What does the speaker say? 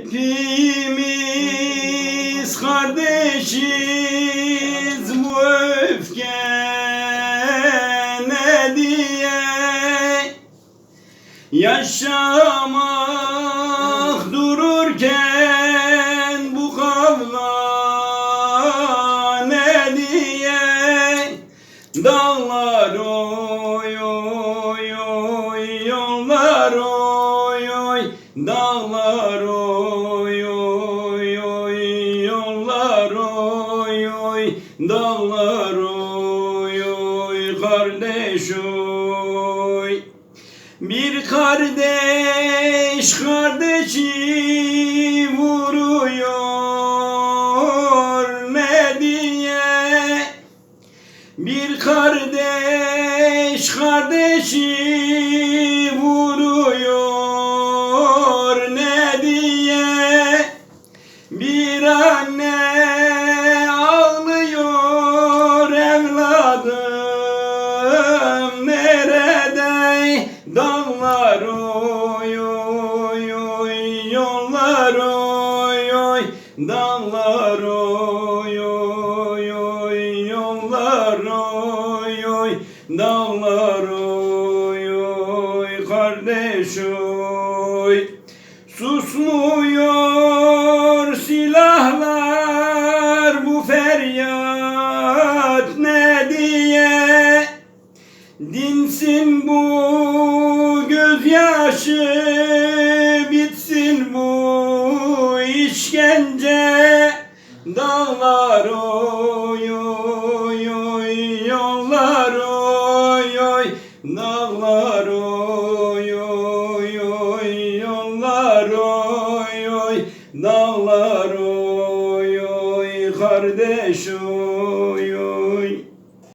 Hepimiz kardeşiz bu öfke ne diye? Yaşamak dururken bu kavga ne diye? Dağlar oy oy oy yollar oy oy Dağlar oy Dağlar oy oy kardeş oy. Bir kardeş kardeşi vuruyor ne diye? Bir kardeş kardeşi evladım nerede? Dağlar oy oy oy yollar oy oy. Dağlar oy oy oy yollar oy oy. Dağlar oy oy kardeş oy. Susmuyor silahlar bu feryat Dinsin bu gözyaşı bitsin bu işkence. Dağlar oy oy oy yollar oy oy. Dağlar oy oy oy yollar oy oy. Dağlar oy oy kardeş oy oy